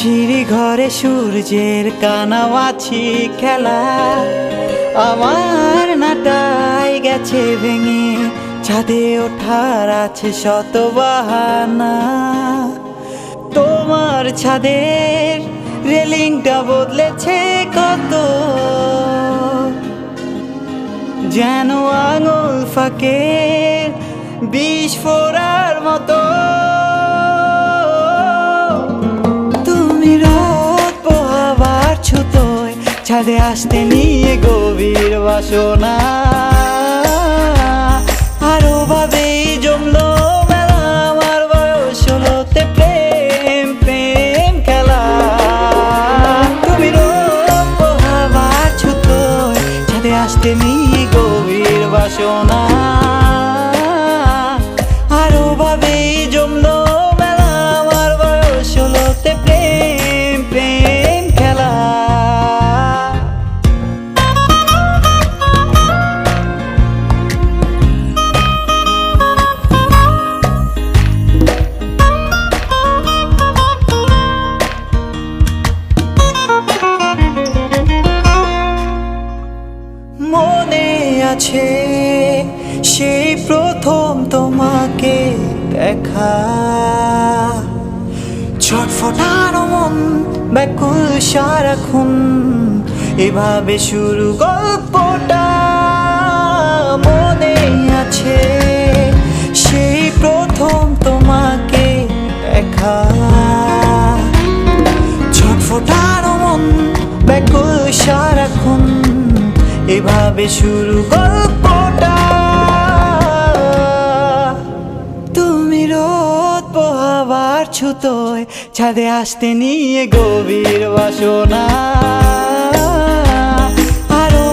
আধারে সূর্যের কানাওয়াছি খেলা। আমার নাটাই গেছে ভেঙে, ছাদে ওঠার আছে শত বাহানা তোমার ছাদের রেলিংটা বদলেছে কত? যেন আঙুল ফাঁকে বিষ ফোরার মতো। ছাদে আসতে নিয়ে গভীর বাসনা। আরও ভাবে জমলো প্রেম প্রেম আসতে নিয়ে গভীর বাসনা। আছে সেই প্রথম তোমাকে দেখা। ছটফটানো মন ব্যাকুল সারাক্ষণ এভাবে শুরু গল্পটা। এভাবে শুরু গল্পটা। তুমি রোদ পোহাবার ছুতোয় ছাদে আসতে নিয়ে গভীর বাসনা। আরও